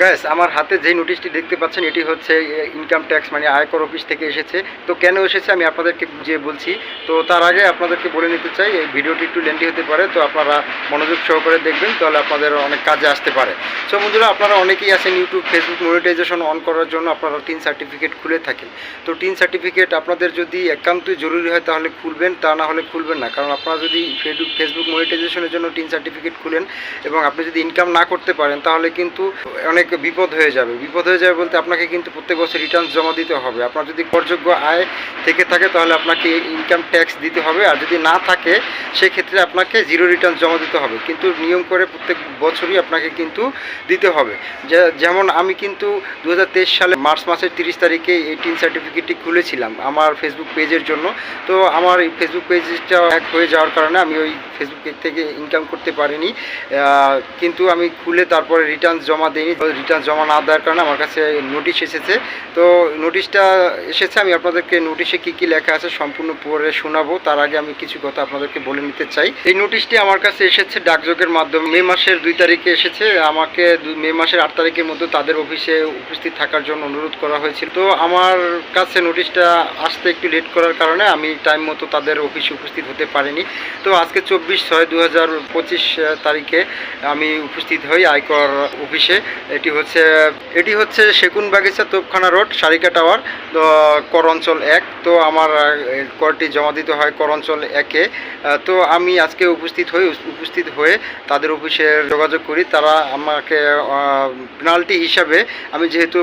Gas আমার হাতে যে নোটিশটি দেখতে পাচ্ছেন, এটি হচ্ছে ইনকাম ট্যাক্স মানে আয়কর অফিস থেকে এসেছে। তো কেন এসেছে আমি আপনাদেরকে বুঝিয়ে বলছি। তো তার আগে আপনাদেরকে বলে নিতে চাই, এই ভিডিওটি একটু লেন্দি হতে পারে, তো আপনারা মনোযোগ সহকারে দেখবেন, তাহলে আপনাদের অনেক কাজে আসতে পারে। সো বন্ধুরা, আপনারা অনেকেই আছেন ইউটিউব ফেসবুক মনিটাইজেশন অন করার জন্য, আপনারা টিন সার্টিফিকেট খুলে থাকেন। তো টিন সার্টিফিকেট আপনাদের যদি একান্তই জরুরি হয়, তাহলে খুলবেন, তা না হলে খুলবেন না। কারণ আপনারা যদি ফেসবুক ফেসবুক মনিটাইজেশনের জন্য টিন সার্টিফিকেট খুলেন, এবং আপনি যদি ইনকাম না করতে পারেন, তাহলে কিন্তু অনেক বিপদ হয়ে যাবে। বিপদ হয়ে যাবে বলতে আপনাকে কিন্তু প্রত্যেক বছর রিটার্ন জমা দিতে হবে। আপনার যদি করযোগ্য আয় থেকে থাকে তাহলে আপনাকে ইনকাম ট্যাক্স দিতে হবে। আর যদি না থাকে, সেক্ষেত্রে আপনাকে জিরো রিটার্ন জমা দিতে হবে। কিন্তু নিয়ম করে প্রত্যেক বছরই আপনাকে কিন্তু দিতে হবে। যেমন আমি কিন্তু দু হাজার তেইশ সালে মার্চ মাসের তিরিশ তারিখে এই টিন সার্টিফিকেটটি খুলেছিলাম আমার ফেসবুক পেজের জন্য। তো আমার এই ফেসবুক পেজটা এক হয়ে যাওয়ার কারণে আমি ওই ফেসবুক পেজ থেকে ইনকাম করতে পারিনি। কিন্তু আমি খুলে তারপরে রিটার্ন জমা দিইনি। রিটার্ন জমা না দেওয়ার কারণে আমার কাছে নোটিশ এসেছে। তো নোটিশটা এসেছে, আমি আপনাদেরকে নোটিশে কি কি লেখা আছে সম্পূর্ণ পরে শোনাবো। তার আগে আমি কিছু কথা আপনাদেরকে বলে নিতে চাই। এই নোটিশটি আমার কাছে এসেছে ডাকযোগের মাধ্যমে। মে মাসের দুই তারিখে এসেছে। আমাকে মে মাসের আট তারিখের মধ্যে তাদের অফিসে উপস্থিত থাকার জন্য অনুরোধ করা হয়েছিল। তো আমার কাছে নোটিশটা আসতে একটু লেট করার কারণে আমি টাইম মতো তাদের অফিসে উপস্থিত হতে পারিনি। তো আজকে চব্বিশ ছয় দু তারিখে আমি উপস্থিত হই আয়কর অফিসে এটি হচ্ছে এটি হচ্ছে সেগুন বাগিচা তোপখানা রোড, সারিকা টাওয়ার, তো কর অঞ্চল এক। তো আমার করটি জমা দিতে হয় কর অঞ্চল একে। তো আমি আজকে উপস্থিত হই উপস্থিত হয়ে তাদের অফিসে যোগাযোগ করি। তারা আমাকে পেনাল্টি হিসাবে, আমি যেহেতু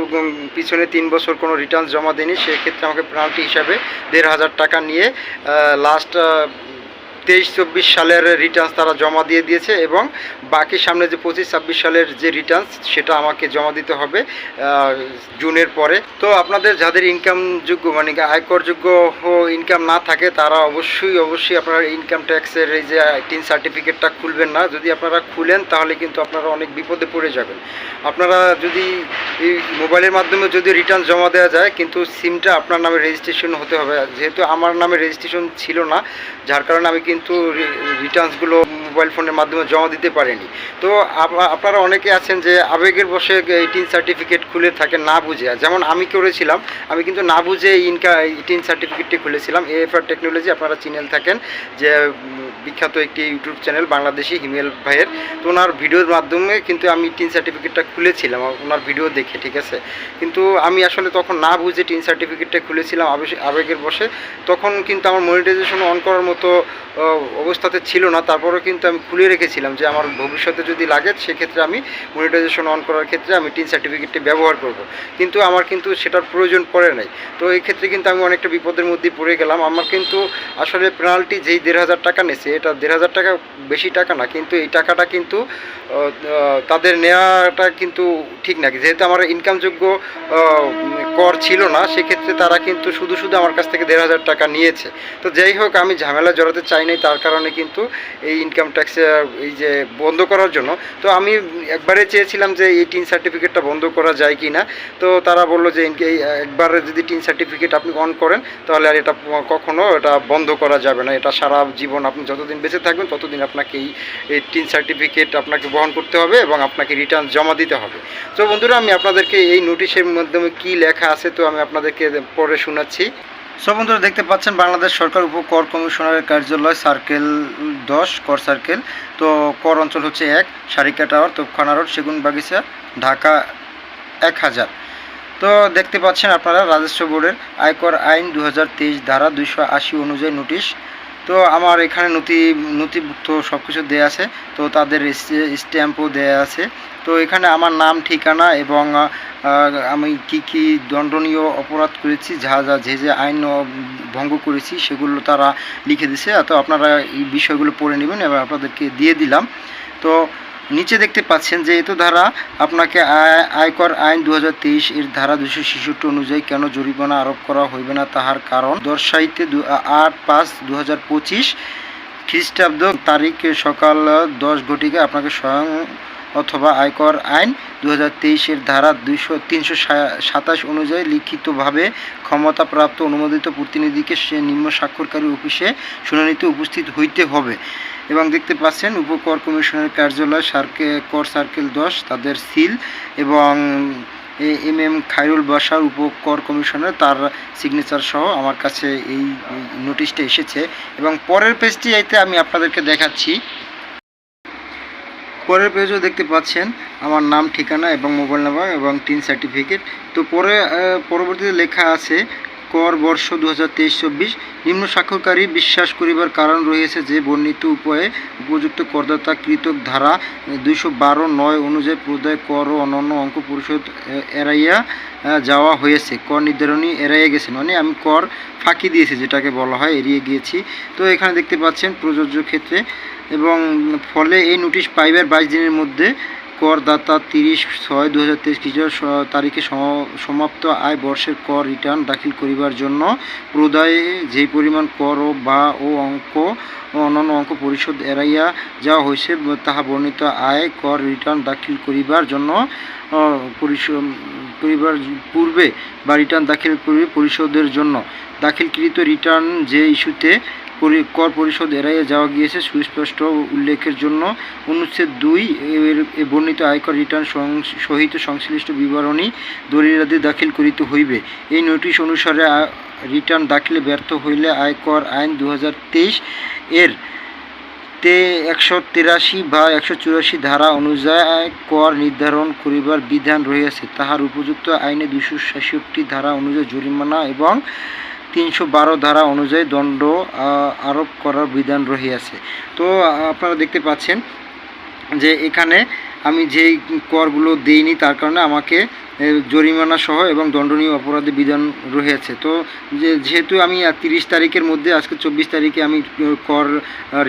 পিছনে তিন বছর কোনো রিটার্ন জমা দিইনি, সেক্ষেত্রে আমাকে পেনাল্টি হিসাবে দেড় হাজার টাকা নিয়ে লাস্ট তেইশ, চব্বিশ সালের রিটার্নস তারা জমা দিয়ে দিয়েছে এবং বাকি সামনে যে পঁচিশ, ছাব্বিশ সালের যে রিটার্নস সেটা আমাকে জমা দিতে হবে জুনের পরে। তো আপনাদের যাদের ইনকাম যোগ্য মানে আয়করযোগ্য ইনকাম না থাকে, তারা অবশ্যই অবশ্যই আপনারা ইনকাম ট্যাক্সের এই যে টিন সার্টিফিকেটটা খুলবেন না। যদি আপনারা খুলেন, তাহলে কিন্তু আপনারা অনেক বিপদে পড়ে যাবেন। আপনারা যদি এই মোবাইলের মাধ্যমে যদি রিটার্ন জমা দেওয়া যায়, কিন্তু সিমটা আপনার নামে রেজিস্ট্রেশন হতে হবে। যেহেতু আমার নামে রেজিস্ট্রেশন ছিল না, যার কারণে আমি কিন্তু রিটার্নসগুলো মোবাইল ফোনের মাধ্যমে জমা দিতে পারেনি। তো আপনারা অনেকে আছেন যে আবেগের বসে এই টিন সার্টিফিকেট খুলে থাকেন না বুঝে। যেমন আমি করেছিলাম, আমি কিন্তু না বুঝে ইনকা টিন সার্টিফিকেটটি খুলেছিলাম। এএফআর টেকনোলজি আপনারা চিনেল থাকেন যে বিখ্যাত একটি ইউটিউব চ্যানেল বাংলাদেশি হিমেল ভাইয়ের। তো ওনার ভিডিওর মাধ্যমে কিন্তু আমি টিন সার্টিফিকেটটা খুলেছিলাম, ওনার ভিডিও দেখে, ঠিক আছে? কিন্তু আমি আসলে তখন না বুঝে টিন সার্টিফিকেটটা খুলেছিলাম আবেগের বসে। তখন কিন্তু আমার মনিটাইজেশন অন করার মতো অবস্থাতে ছিল না। তারপরেও কিন্তু আমি খুলে রেখেছিলাম যে আমার ভবিষ্যতে যদি লাগে, সেক্ষেত্রে আমি মনিটাইজেশন অন করার ক্ষেত্রে আমি টিন সার্টিফিকেটটি ব্যবহার করব। কিন্তু আমার কিন্তু সেটার প্রয়োজন পড়ে নাই। তো এই ক্ষেত্রে কিন্তু আমি অনেকটা বিপদের মধ্যে পড়ে গেলাম। আমার কিন্তু আসলে পেনাল্টি যেই দেড় হাজার টাকা নেছে, এটা দেড় হাজার টাকা বেশি টাকা না, কিন্তু এই টাকাটা কিন্তু তাদের নেওয়াটা কিন্তু ঠিক না। যেহেতু আমার ইনকামযোগ্য কর ছিল না, সেক্ষেত্রে তারা কিন্তু শুধু শুধু আমার কাছ থেকে দেড় হাজার টাকা নিয়েছে। তো যাই হোক, আমি ঝামেলা জড়াতে চাই নাই, তার কারণে কিন্তু এই ইনকাম ট্যাক্সে এই যে বন্ধ করার জন্য, তো আমি একবারে চেয়েছিলাম যে এই টিন সার্টিফিকেটটা বন্ধ করা যায় কি না তো তারা বলল যে একবারে যদি টিন সার্টিফিকেট আপনি অন করেন, তাহলে আর এটা কখনো এটা বন্ধ করা যাবে না। এটা সারা জীবন আপনি যতদিন বেঁচে থাকবেন, ততদিন আপনাকে এই টিন সার্টিফিকেট আপনাকে বহন করতে হবে এবং আপনাকে রিটার্ন জমা দিতে হবে। তো বন্ধুরা, আমি আপনাদেরকে এই নোটিশের মাধ্যমে কি লেখা আছে, তো আমি আপনাদেরকে পরে শোনাচ্ছি। সব বন্ধুরা দেখতে পাচ্ছেন, বাংলাদেশ সরকার উপ কর কমিশনারের কার্যালয় সার্কেল দশ, কর সার্কেল। তো কর অঞ্চল হচ্ছে এক সারিকা টাওয়ার তোপখানা রোড সেগুন বাগিচা, ঢাকা এক হাজার। তো দেখতে পাচ্ছেন আপনারা, রাজস্ব বোর্ডের আয়কর আইন দুই হাজার তেইশ ধারা দুইশো আশি অনুযায়ী নোটিশ। তো আমার এখানে নথি, নথিভুক্ত সব কিছু দেওয়া আছে, তো তাদের স্ট্যাম্পও দেওয়া আছে। তো এখানে আমার নাম, ঠিকানা এবং আমি কি কি দণ্ডনীয় অপরাধ করেছি, যা যা, যে যে আইন ভঙ্গ করেছি, সেগুলো তারা লিখে দিছে। তো আপনারা এই বিষয়গুলো পড়ে নেবেন এবং আপনাদেরকে দিয়ে দিলাম। তো নিচে দেখতে পাচ্ছেন যে এত ধারা আপনাকে আয়- আয়কর আইন দু হাজার তেইশ এর ধারা দুশো ছেষট্টি অনুযায়ী কেন জরিমানা আরোপ করা হইবে না তাহার কারণ দর্শাইতে আট পাঁচ দু খ্রিস্টাব্দ তারিখ সকাল দশ ঘটিকে আপনাকে স্বয়ং অথবা আয়কর আইন দু তেইশের ধারা দুইশো, তিনশো সাতাশ অনুযায়ী লিখিতভাবে ক্ষমতাপ্রাপ্ত অনুমোদিত প্রতিনিধিকে সে নিম্ন স্বাক্ষরকারী অফিসে শুনানিতে উপস্থিত হইতে হবে। এবং দেখতে পাচ্ছেন উপকর কমিশনের কার্যালয় সার্কে, কর সার্কেল দশ, তাদের সিল এবং এম এম খায়রুল বাসার উপকর কমিশনার তার সিগনেচার সহ আমার কাছে এই নোটিশটা এসেছে। এবং পরের পেজটি যাইতে আমি আপনাদেরকে দেখাচ্ছি। পরের পেজও দেখতে পাচ্ছেন আমার নাম, ঠিকানা এবং মোবাইল নাম্বার এবং তিন সার্টিফিকেট তো পরে পরবর্তীতে লেখা আছে কর বর্ষ দু হাজার তেইশ চব্বিশ নিম্ন স্বাক্ষরকারী বিশ্বাস করিবার কারণ রয়েছে যে বর্ণিত উপায়ে উপযুক্ত করদাতা কৃতক ধারা দুইশো বারো নয় অনুযায়ী প্রদায় কর ও অন্যান্য অঙ্ক পরিশোধ এড়াইয়া যাওয়া হয়েছে কর নির্ধারণী এড়াইয়া গেছে মানে আমি কর ফাঁকি দিয়েছি, যেটাকে বলা হয়, এড়িয়ে গিয়েছি। তো এখানে দেখতে পাচ্ছেন প্রযোজ্য ক্ষেত্রে এবং ফলে এই নোটিশ পাইবার বাইশ দিনের মধ্যে করদাতা তিরিশ ছয় দু হাজার তেইশ খ্রিস্টাব্দ স- তারিখে সম- সমাপ্ত আয় বর্ষের কর রিটার্ন দাখিল করিবার জন্য প্রদায়ে যে পরিমাণ কর ও বা ও অঙ্ক অন্যান্য অঙ্ক পরিশোধ এড়াইয়া যাওয়া হয়েছে তাহা বর্ণিত আয় কর রিটার্ন দাখিল করিবার জন্য করিবার পূর্বে বা রিটার্ন দাখিল করিবে পরিশোধের জন্য। দাখিলকৃত রিটার্ন যে ইস্যুতে কর পরিশোধ এড়াইয়া যাওয়া গিয়েছে। সুস্পষ্ট উল্লেখের জন্য অনুচ্ছেদ দুই এর বর্ণিত আয়কর রিটার্ন সহিত সংশ্লিষ্ট বিবরণী দলিলাদি দাখিল করিতে হইবে। এই নোটিশ অনুসারে রিটার্ন দাখিলে ব্যর্থ হইলে আয়কর আইন দু হাজার তেইশ এর তে একশো তিরাশি বা একশো চুরাশি ধারা অনুযায়ী কর নির্ধারণ করিবার বিধান রহিয়াছে। তাহার উপযুক্ত আইনে দুশো ছেষট্টি ধারা অনুযায়ী জরিমানা এবং তিনশো বারো ধারা অনুযায়ী দণ্ড আরোপ করার বিধান রহিয়াছে। তো আপনারা দেখতে পাচ্ছেন যে এখানে আমি যেই করগুলো দেইনি তার কারণে আমাকে জরিমানা সহ এবং দণ্ডনীয় অপরাধী বিধান রয়েছে। তো যে, যেহেতু আমি তিরিশ তারিখের মধ্যে, আজকে চব্বিশ তারিখে আমি কর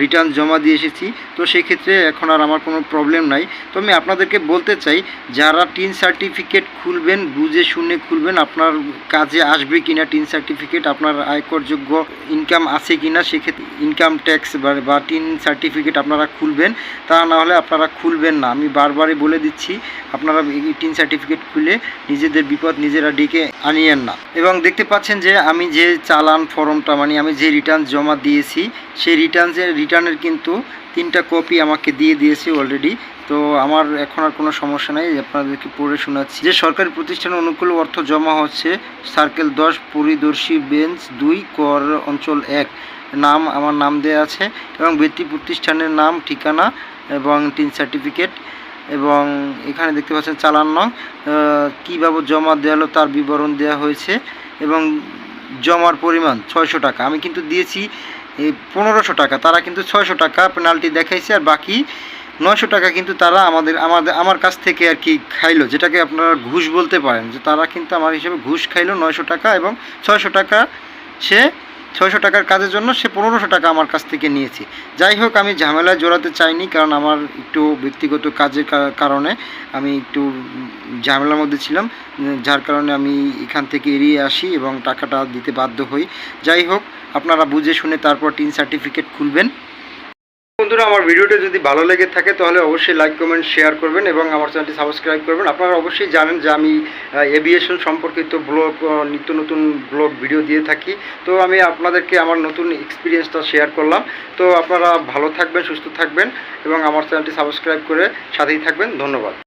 রিটার্ন জমা দিয়ে এসেছি। তো সেক্ষেত্রে এখন আর আমার কোনো প্রবলেম নাই। তো আমি আপনাদেরকে বলতে চাই, যারা টিন সার্টিফিকেট খুলবেন, বুঝে শুনে খুলবেন, আপনার কাজে আসবে কিনা টিন সার্টিফিকেট আপনার আয়করযোগ্য ইনকাম আছে কিনা, সেক্ষেত্রে ইনকাম ট্যাক্স বা টিন সার্টিফিকেট আপনারা খুলবেন। তা না হলে আপনারা খুলবেন না। আমি বারবারই বলে দিচ্ছি, আপনারা টিন সার্টিফিকেট খুলে নিজেদের বিপদ নিজেরা ডেকে আনিয়েন না। এবং দেখতে পাচ্ছেন যে আমি যে চালান ফর্মটা মানে আমি যে রিটার্ন জমা দিয়েছি, সেই রিটার্নসের রিটার্নের কিন্তু তিনটা কপি আমাকে দিয়ে দিয়েছে অলরেডি তো আমার এখন আর কোনো সমস্যা নাই, আপনাদেরকে পড়ে শোনাচ্ছি। যে সরকারি প্রতিষ্ঠানে অনুকূল অর্থ জমা হচ্ছে সার্কেল দশ, পরিদর্শী বেঞ্চ দুই, কর অঞ্চল এক। নাম, আমার নাম দেওয়া আছে এবং ব্যক্তি প্রতিষ্ঠানের নাম, ঠিকানা এবং তিন সার্টিফিকেট এবং এখানে দেখতে পাচ্ছেন চালান নং আহ, কী বাবদ জমা দেওয়া হলো তার বিবরণ দেওয়া হয়েছে এবং জমার পরিমাণ ছয়শো টাকা। আমি কিন্তু দিয়েছি এই পনেরোশো টাকা তারা কিন্তু ছয়শো টাকা পেনাল্টি দেখাইছে আর বাকি নয়শো টাকা কিন্তু তারা আমাদের আমাদের আমার কাছ থেকে আর কি খাইলো যেটাকে আপনারা ঘুষ বলতে পারেন। যে তারা কিন্তু আমার হিসেবে ঘুষ খাইলো নয়শো টাকা এবং ছয়শো টাকা সে ছয়শো টাকার কাজের জন্য সে পনেরোশো টাকা আমার কাছ থেকে নিয়েছে। যাই হোক, আমি ঝামেলায় জড়াতে চাইনি, কারণ আমার একটু ব্যক্তিগত কাজের কারণে আমি একটু ঝামেলার মধ্যে ছিলাম, যার কারণে আমি এখান থেকে এড়িয়ে আসি এবং টাকাটা দিতে বাধ্য হই। যাই হোক, আপনারা বুঝে শুনে তারপর টিন সার্টিফিকেট খুলবেন। বন্ধুরা, আমার ভিডিওটা যদি ভালো লেগে থাকে, তাহলে অবশ্যই লাইক কমেন্ট শেয়ার করবেন এবং আমার চ্যানেলটি সাবস্ক্রাইব করবেন। আপনারা অবশ্যই জানেন যে আমি এভিয়েশন সম্পর্কিত ব্লগ নিত্য নতুন ব্লগ ভিডিও দিয়ে থাকি। তো আমি আপনাদেরকে আমার নতুন এক্সপিরিয়েন্সটা শেয়ার করলাম। তো আপনারা ভালো থাকবেন, সুস্থ থাকবেন এবং আমার চ্যানেলটি সাবস্ক্রাইব করে সাথেই থাকবেন। ধন্যবাদ।